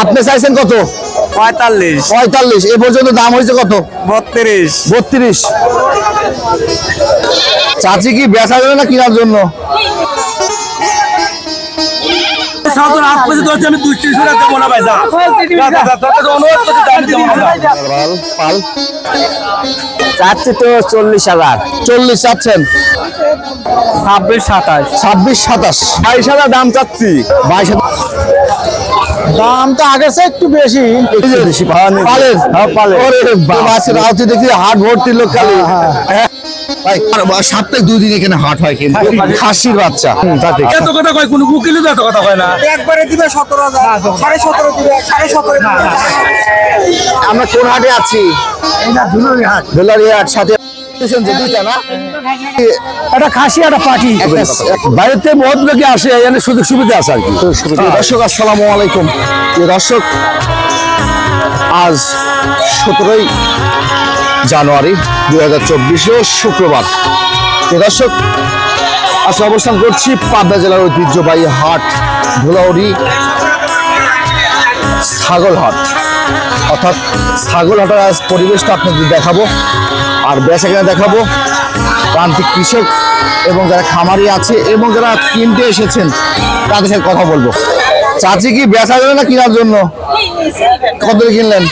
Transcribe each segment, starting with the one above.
আপনি চাইছেন কত পঁয়তাল্লিশ পঁয়তাল্লিশ এ পর্যন্ত দাম হয়েছে কত বত্রিশ বত্রিশ চাচি কি বেচা যাবে না কেনার জন্য চাচ্ছি তো চল্লিশ হাজার চল্লিশ চাচ্ছেন ছাব্বিশ সাতাশ ছাব্বিশ সাতাশ বাইশ হাজার দাম চাচ্ছি বাইশ দাম তো আগের চেয়ে একটু বেশি। বেশি পালের। হ্যাঁ, পালের। ওরে দেখি হাট ভর্তি লোক খালি। হ্যাঁ। ভাই আর সাপ্তাহিক দুই দিন এখানে হাট হয় কিন্তু। খাসির বাচ্চা। এত কথা কয় কোন উকিল এত কথা কয় না। একবারে দিবে সতেরো হাজার। সাড়ে সতেরো দিবে সাড়ে সতেরো আমরা কোন হাটে আছি? দোলারি হাট সাথে যে দুইটা না? একটা খাসি একটা পাটি বাইরেতে বহুত লোকে আসে এখানে সুযোগ সুবিধা আছে আর কি? দর্শক আসসালামু আলাইকুম। দর্শক আজ সতেরোই জানুয়ারি দুই হাজার চব্বিশ শুক্রবার। দর্শক আজকে অবস্থান করছি পাবনা জেলার ঐতিহ্যবাহী হাট ধুলাউড়ি ছাগল হাট অর্থাৎ ছাগল হাটের আজ পরিবেশটা আপনাদের দেখাবো। আর বেচা কেনা দেখাবো প্রান্তিক কৃষক এবং যারা খামারি আছে এবং যারা কিনতে এসেছেন, তাদের সাথে কথা বলব। চাচি কি বেচা যাবে না কেনার জন্য? কত কিনলেন?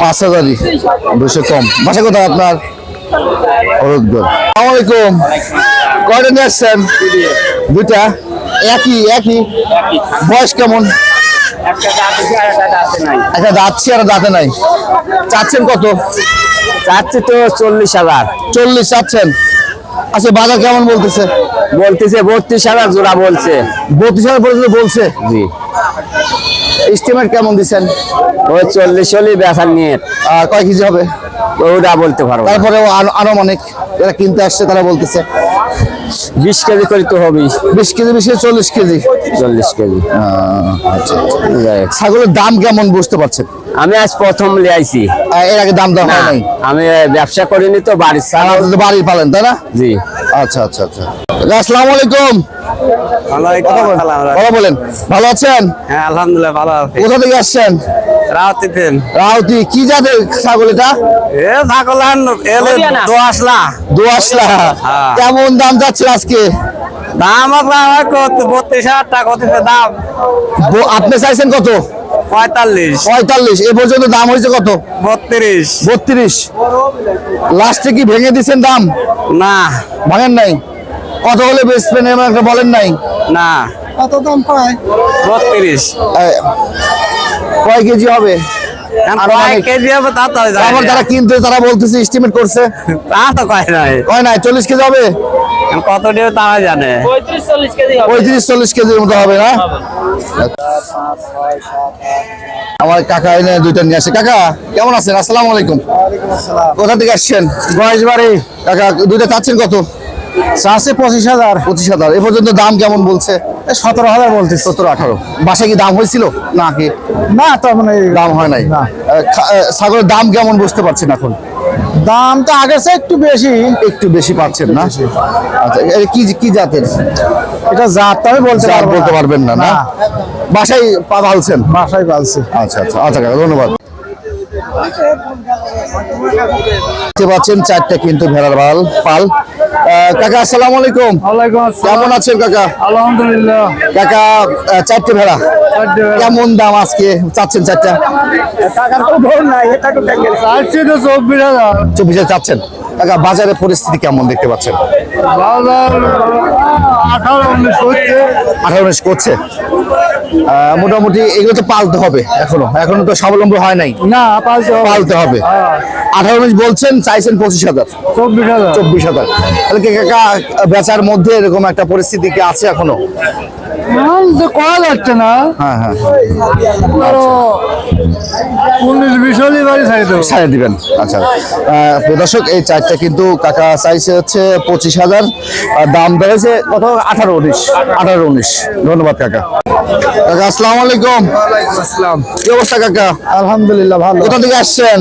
পাঁচ হাজারই। দুশো কম। বাসা কোথায় আপনার? হলুদগড়। আসসালামাইকুম কয়টা নিয়ে আসছেন? দুইটা? একই একই। বয়স কেমন? একটা দাঁতছি আর দাঁতে নাই। চাচ্ছেন কত? চাচ্ছি তো চল্লিশ হাজার। চল্লিশ চাচ্ছেন। আচ্ছা বাজার কেমন বলতেছে? বলতেছে বত্রিশ হাজার জোড়া বলছে। বত্রিশ হাজার পর্যন্ত বলছে? জি। এস্টিমেট কেমন দিচ্ছেন? ওই চল্লিশ হলেই বেচার নিয়ে। কয় কেজি হবে? ওটা বলতে পারব। তারপরে আনুমানিক যারা কিনতে আসছে তারা বলতেছে। বিশ কেজি করে তো হবেই। বিশ কেজি বিশ কেজি চল্লিশ কেজি। চল্লিশ কেজি। আচ্ছা ছাগলের দাম কেমন বুঝতে পারছেন? আমি আজ প্রথম লিয়াইছি এর আগে দাম দেওয়া হয় নাই? আমি ব্যবসা করিনি তো বাড়ির ছাড়া আপনারা তো বাড়ি পালেন তাই না? জি। আচ্ছা আচ্ছা। আচ্ছা আসসালামু আলাইকুম। কথা বলেন। ভালো আছেন? হ্যাঁ আলহামদুলিল্লাহ ভালো আছে। কোথা থেকে আসছেন? রাউতি কি জাতের ছাগল এটা? এ ছাগল এলে তো দোয়াশলা হ্যাঁ। কেমন দাম যাচ্ছে আজকে? দাম আপনার বত্রিশ হাজার টাকা কত দাম। আপনি চাইছেন কত? পঁয়তাল্লিশ। পঁয়তাল্লিশ। এ পর্যন্ত দাম হয়েছে কত? বত্রিশ। বত্রিশ। লাস্টে কি ভেঙে দিচ্ছেন দাম? না। ভাঙেন নাই? কত হলে বেচবেন এমন একটা বলেন নাই? না। কত দাম পায়? বত্রিশ। কয় কেজি হবে? আরও কয় কেজি হবে তা তো জানি যারা কিনতে তারা বলতেছে এস্টিমেট করছে। তা তো কয় নাই। কয় নাই? চল্লিশ কেজি হবে? কত তারা জানে। পঁয়ত্রিশ চল্লিশ কেজির মতো হবে না? আমার কাকা এনে দুইটা নিয়ে আসে। কাকা কেমন আছেন? আসসালামু আলাইকুম। কোথা থেকে আসছেন? কাকা দুইটা চাচ্ছেন কত? চাষে পঁচিশ হাজার। পঁচিশ হাজার। এ পর্যন্ত দাম কেমন বলছে? সতেরো হাজার বলতে সতেরো আঠারো। বাসায় কি দাম হয়েছিল? না কি? না তখন এই দাম হয় নাই। ছাগলের দাম কেমন বুঝতে পারছেন এখন? দাম তো আগের চেয়ে একটু বেশি। একটু বেশি পাচ্ছেন না? আচ্ছা কি কি জাতের? এটা জাত আমি বলতে বলতে পারবেন না না? বাসায় পা ভালছেন? বাসায় পালছে আচ্ছা আচ্ছা আচ্ছা ধন্যবাদ। দেখতে পাচ্ছেন চারটা কিন্তু ভেড়ার পাল। পাল কাকা আসসালামু আলাইকুম। কেমন আছেন কাকা? আলহামদুলিল্লাহ। কাকা চারটে ভেড়া। কেমন দাম আজকে? চাচ্ছেন চারটা? চব্বিশ হাজার। চাচ্ছেন। কাকা বাজারের পরিস্থিতি কেমন দেখতে পাচ্ছেন? বাজার আঠারো উনিশ আঠারো উনিশ করছে। মোটামুটি এগুলো তো পালতে হবে এখনও। এখনও তো স্বাবলম্বী হয় নাই। না পালতে হবে। পালতে হবে। আঠারো উনিশ বলছেন চাইছেন পঁচিশ হাজার। চব্বিশ হাজার। চব্বিশ হাজার। তাহলে কাকা বেচার মধ্যে এরকম একটা পরিস্থিতি কি আছে এখনও? তো করা যাচ্ছে না। হ্যাঁ হ্যাঁ। ধরো উনিশ বিশ হলে বাড়ি ছাড়ি দেবো। সাড়ে দিবেন। আচ্ছা। প্রিয় এই চারটা কিন্তু কাকা চাইছে হচ্ছে পঁচিশ হাজার। আর দাম বেড়েছে কত? আঠারো উনিশ। আঠারো উনিশ। ধন্যবাদ কাকা। কাকা আসসালামু আলাইকুম। আসসালাম। কি অবস্থা কাকা? আলহামদুলিল্লাহ ভালো। কোথা থেকে আসছেন?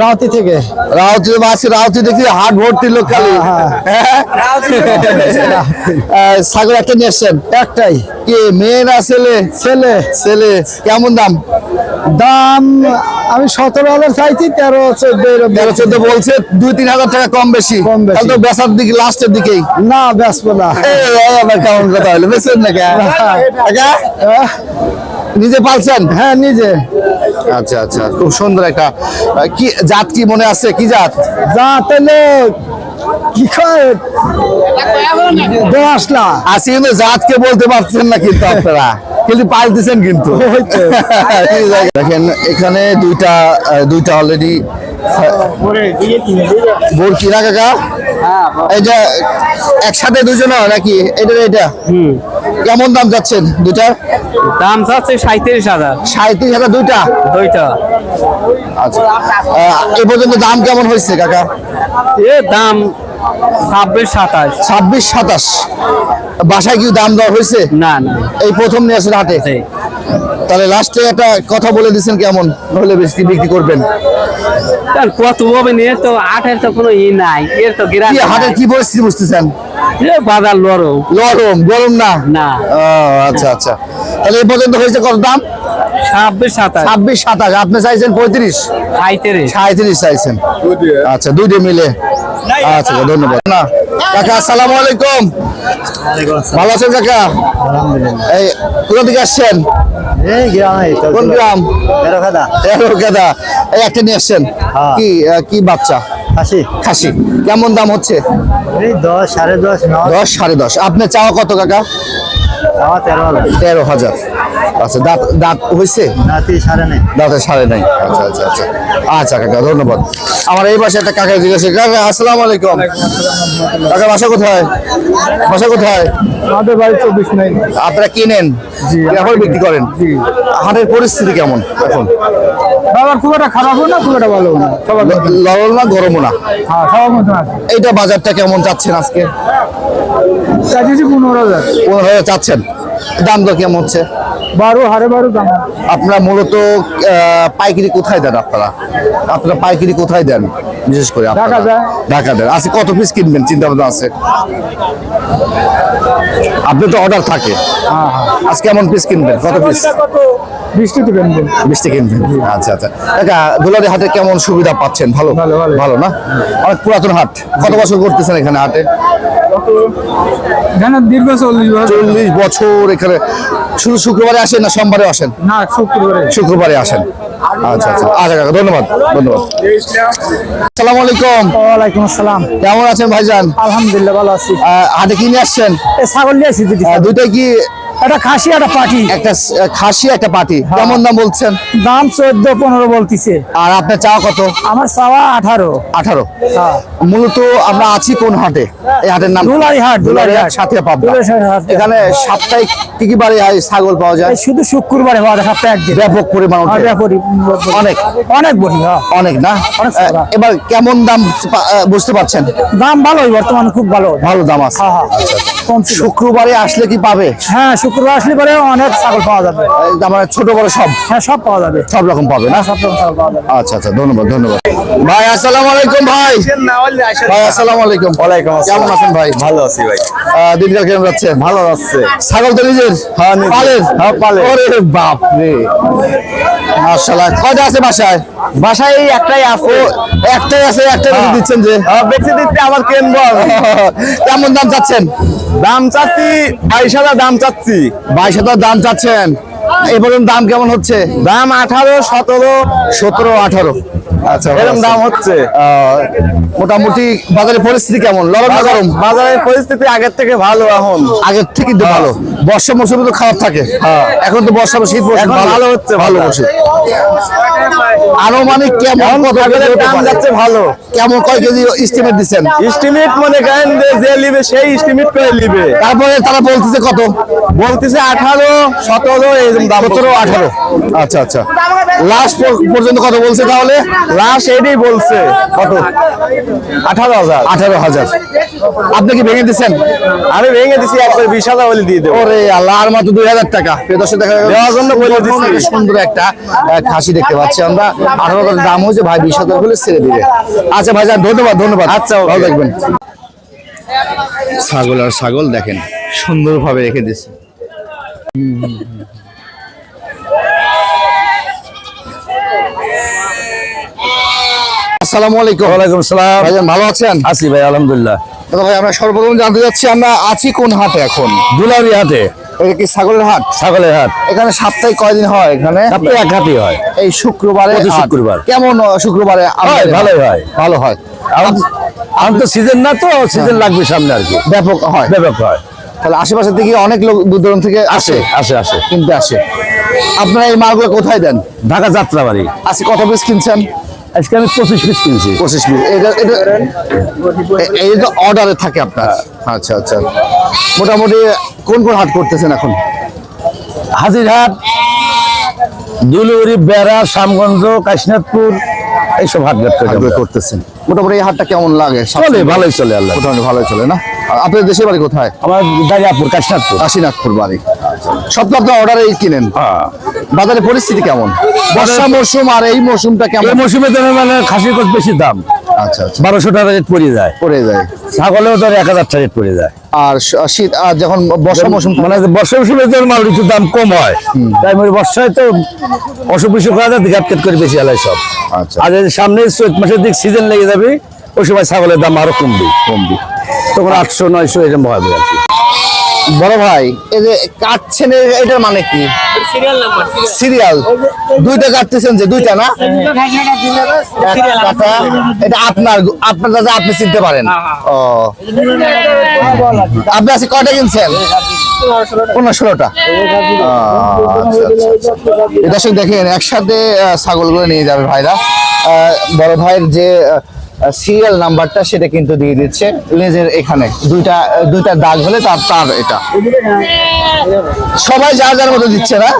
রাতি থেকে। রাউতি মাছ রাউতি দেখি হাট ভর্তি লোক খালি। হ্যাঁ? আহ, ছাগল একটা নিয়ে এসছেন একটাই। কি মেয়ে না ছেলে? ছেলে। ছেলে কেমন দাম? দাম আমি সতেরো হাজার চাইছি তেরো চোদ্দ তেরো চোদ্দ বলছে দুই তিন হাজার টাকা কম বেশি। কম বেশি। তো বেচার দিকে লাস্টের দিকেই। না বেসবো না। কেমন কথা হলো বেচেন না কে? নিজে পালছেন? হ্যাঁ নিজে। আচ্ছা আচ্ছা খুব সুন্দর একটা কি জাত কি মনে আছে? কি জাত? জাত তাহলে কি দশলা কিন্তু জাতকে বলতে পারছেন না কিন্তু আপনারা। কিন্তু পাল্টেছেন কিন্তু। দেখেন এখানে দুইটা দুইটা অলরেডি বোর কিনা কাকা? এটা একসাথে দুজন নাকি? এটা এটা? কেমন দাম যাচ্ছেন দুটার দাম চাচ্ছে সাঁত্রিশ হাজার। সাঁত্রিশ হাজার দুইটা? দুইটা। আচ্ছা। এ পর্যন্ত দাম কেমন হয়েছে কাকা? এ দাম ছাব্বিশ সাতাশ। ছাব্বিশ সাতাশ। বাসায় কি দাম দেওয়া হয়েছে? না না। এই প্রথম নিয়ে আসেন হাটে? তাহলে লাস্টে একটা কথা বলে দিচ্ছেন কেমন? হলে বেশি বিক্রি করবেন। কত হবে নিয়ে তো আটের তো কোনো ই নাই এর তো হাটের কি পরিস্থিতি বুঝতেছেন? বাজার লড়ো গরম গরম না? না। ও, আচ্ছা আচ্ছা। তাহলে এই পর্যন্ত হয়েছে কত দাম? ছাব্বিশ সাতাশ। ছাব্বিশ সাতাশ। আপনি চাইছেন পঁয়ত্রিশ? সাঁত্রিশ সাঁত্রিশ চাইছেন। আচ্ছা দুইটা মিলে। আচ্ছা ধন্যবাদ। না কাকা আসসালামু আলাইকুম। ভালো আছেন কাকা? এই কোথা থেকে আসছেন? এই কোন গ্রাম? তেরোখাদা এই একটা নিয়ে আসছেন। হ্যাঁ। কি কি বাচ্চা? আশি খাসি। কেমন দাম হচ্ছে? দশ সাড়ে দশ নয়। দশ সাড়ে দশ। আপনি চাওয়া কত কাকা? তেরো হাজার। আচ্ছা দাঁত দাঁত হয়েছে? দাঁতে সাড়ে নাই। আচ্ছা আচ্ছা আচ্ছা। আচ্ছা কাকা ধন্যবাদ। আমার এই পাশে একটা কাকা জিজ্ঞাসা কাকা আসসালামু আলাইকুম। কাকা বাসা কোথায়? বাসা কোথায়? আমাদের বাড়ি চব্বিশ নাই। আপনারা কিনেন? এখন বিক্রি করেন? হাটের পরিস্থিতি কেমন এখন? বাবার খুব একটা খারাপও না খুব একটা ভালো না। না গরমও না? হ্যাঁ এইটা বাজারটা কেমন চাচ্ছেন আজকে? পনেরো হাজার। পনেরো হাজার চাচ্ছেন। দাম দর কেমন হচ্ছে? বারো হারে বারো দাম। আপনারা মূলত পাইকারি কোথায় দেন আপনারা? আপনারা পাইকারি কোথায় দেন? বিশেষ করে? ঢাকা যায়। ঢাকা দেন আজকে কত পিস কিনবেন? চিন্তা ভাবনা আছে? আপনি তো অর্ডার থাকে। হ্যাঁ হ্যাঁ। আজকে কেমন পিস কিনবেন? কত পিস কত বৃষ্টি দিবেন বিশটি কিনবেন আচ্ছা আচ্ছা। কাকা দুলারি হাটে কেমন সুবিধা পাচ্ছেন? ভালো? ভালো, না? অনেক পুরাতন হাট। কত বছর করতেছেন এখানে হাটে? দীর্ঘ চল্লিশ বছর। চল্লিশ বছর এখানে। শুধু শুক্রবারে আসেন না সোমবারে আসেন? না শুক্রবারে। শুক্রবারে আসেন। আচ্ছা আচ্ছা। আচ্ছা কাকা ধন্যবাদ ধন্যবাদ। আসসালামু আলাইকুম। ওয়ালাইকুম আসসালাম। কেমন আছেন ভাইজান? আলহামদুলিল্লাহ ভালো আছি। আসছেন? ছাগল নিয়ে কি একটা খাসি একটা পাটি। একটা খাসি একটা পাটি। কেমন দাম বলছেন? দাম চোদ্দ পনেরো বলতিছে। আর আপনার চাওয়া কত? আমার চাওয়া আঠারো। আঠারো। মূলত আমরা আছি কোন হাটে? এই হাটের নাম দুলারি হাট, দুলারি হাট। সাথে হাট। এখানে সাপ্তাহিক কি কি বারে ছাগল পাওয়া যায়? শুধু শুক্রবারে হওয়া সপ্তাহে একদিন। ব্যাপক পরিমাণ। ব্যাপারই অনেক। অনেক বড়ি হ্যাঁ। অনেক না? ছাগল। এবার কেমন দাম আহ, বুঝতে পারছেন? দাম ভালোই বর্তমানে খুব ভালো। ভালো দাম আছে। হ্যাঁ হ্যাঁ। শুক্রবারে আসলে কি পাবে? হ্যাঁ শুক্রবার আসলে পরে অনেক ছাগল পাওয়া যাবে। আমার ছোট বড় সব। হ্যাঁ সব পাওয়া যাবে। সব রকম পাবে না? সব রকম ছাগল পাওয়া যাবে। আচ্ছা আচ্ছা ধন্যবাদ ধন্যবাদ। ভাই আসসালামু আলাইকুম ভাই। ভাই আসসালামু আলাইকুম। ওয়ালাইকুম কেমন আছেন ভাই? ভালো আছি ভাই। দিনকাল কেমন যাচ্ছে? ভালো যাচ্ছে। ছাগল তো নিজের? হ্যাঁ, পালের? হ্যাঁ, পালের। ওরে বাপ রে মাশাআল্লাহ। কয়টা আছে বাসায়? বাসায় একটাই আছে। একটাই আছে একটা বেশি দিচ্ছেন যে? হ্যাঁ, বেঁচে দিতে আবার কিনবো কেমন দাম চাচ্ছেন? দাম চাচ্ছি বাইশ হাজার দাম চাচ্ছি। বাইশ হাজার দাম চাচ্ছেন। পর্যন্ত দাম কেমন হচ্ছে? দাম আঠারো সতেরো সতেরো আঠারো। আচ্ছা এরকম দাম হচ্ছে। মোটামুটি বাজারের পরিস্থিতি কেমন? লবণ না গরম? বাজারের পরিস্থিতি আগের থেকে ভালো এখন। আগের থেকে তো ভালো। বর্ষা মৌসুমে তো খারাপ থাকে। এখন তো বর্ষা শীত মৌসুম ভালো। হচ্ছে, ভালো ভালো। মৌসুম। আনুমানিক কেমন কত দাম যাচ্ছে ভালো। কেমন কয় কেজি এস্টিমেট দিচ্ছেন? এস্টিমেট মনে করেন যে সেই এস্টিমেট করে নিবে। তারপরে তারা বলতেছে কত? বলতেছে আঠারো সতেরো এই দাম সতেরো আঠারো। আচ্ছা আচ্ছা। লাস্ট পর্যন্ত কত বলছে তাহলে? লাস্ট এটাই বলছে। কত? আঠারো হাজার। আঠারো হাজার। আপনি কি ভেঙে দিচ্ছেন? আমি ভেঙে দিছি একবার বিশ হাজার বলে দিয়ে দেবো। ওরে আল্লাহ আর মাত্র দুই হাজার টাকা। দেখা গেল দেওয়ার জন্য বলে দিচ্ছি। সুন্দর একটা খাসি দেখতে পাচ্ছি আমরা। আঠারো হাজার দাম হয়েছে ভাই বিশ হাজার হলে ছেড়ে দিবে। আচ্ছা ভাই যান, ধন্যবাদ ধন্যবাদ। আচ্ছা ভালো থাকবেন। ছাগল আর ছাগল দেখেন। সুন্দরভাবে রেখে দিচ্ছে আসসালামু আলাইকুম। ওয়ালাইকুম সালাম। ভাইজান ভালো আছেন? আছি ভাই আলহামদুলিল্লাহ। দাদা ভাই আমরা সর্বপ্রথম জানতে যাচ্ছি আমরা আছি কোন হাটে এখন? দুলারি হাটে। এটা কি ছাগলের হাট? ছাগলের হাট। এখানে সপ্তাহে কয়দিন হয় এখানে? সপ্তাহে এক হাটই হয়। এই শুক্রবারে শুক্রবার। কেমন শুক্রবারে ভালোই হয়। ভালো হয়। এখন তো সিজন না তো সিজন লাগবে সামনে আর কি। ব্যাপক হয়। ব্যাপক হয়। তাহলে আশেপাশে থেকে অনেক লোক দূর দূরান্ত থেকে আসে আসে আসে। কিনতে আসে। আপনারা এই মালগুলো কোথায় দেন? ঢাকা যাত্রাবাড়ি। আজকে কত পিস কিনছেন? আজকে আমি পঁচিশ পিস কিনছি। পঁচিশ পিস এটা তো অর্ডারে থাকে আপনার। আচ্ছা আচ্ছা। মোটামুটি কোন কোন হাট করতেছেন এখন? হাজিরহাট দুলুরি বেড়া শ্যামগঞ্জ কাশীনাথপুর এইসব হাট ঘাট করে হাটগুলো আমরা। করতেছেন। মোটামুটি এই হাটটা কেমন লাগে? চলে ভালোই চলে আল্লাহ মোটামুটি ভালোই চলে না? আর আপনাদের দেশের বাড়ি কোথায়? আমার দারিয়াপুর কাশীনাথপুর। কাশীনাথপুর বাড়ি। সব তো আপনার অর্ডারেই কিনেন। হ্যাঁ। বাজারে পরিস্থিতি কেমন? বর্ষা মৌসুম আর এই মৌসুমটা এই কেমন? মৌসুমে তো মানে খাসির কোচ বেশি দাম? আচ্ছা আচ্ছা। বারোশো টাকা রেট পড়ে যায়। পড়ে যায়। ছাগলেও তো এক হাজার টাকা রেট পড়ে যায়। আর শীত আর যখন বর্ষা মৌসুম মানে বর্ষা মৌসুমে তো মাল একটু দাম কম হয়। তাই মানে বর্ষায় তো অসুখ বিসুখ করা যায় কেট করে বেশি আলাই সব। আচ্ছা। আর এই সামনে চৈত মাসের দিক সিজন লেগে যাবে ওই সময় ছাগলের দাম আরও কমবে। কমবে। তখন আটশো নয়শো এরকম হবে আর কি বড় ভাই এই যে কাটছেন এটার মানে কি? সিরিয়াল দুইটা কাটতেছেন যে দুইটা না? এক এটা আপনার আপনার দাদা আপনি চিনতে পারেন। ও। আপনি আজকে কয়টা কিনছেন? পনেরো ষোলোটা দর্শক দেখেন একসাথে ছাগলগুলো নিয়ে যাবে ভাইরা। আহ, বড় ভাইয়ের যে সিরিয়াল নাম্বারটা সেটা কিন্তু দিয়ে দিচ্ছে লেজের এখানে। দুইটা দুইটা দাগ হলে তার তার এটা। সবাই যা যার মতো দিচ্ছে না?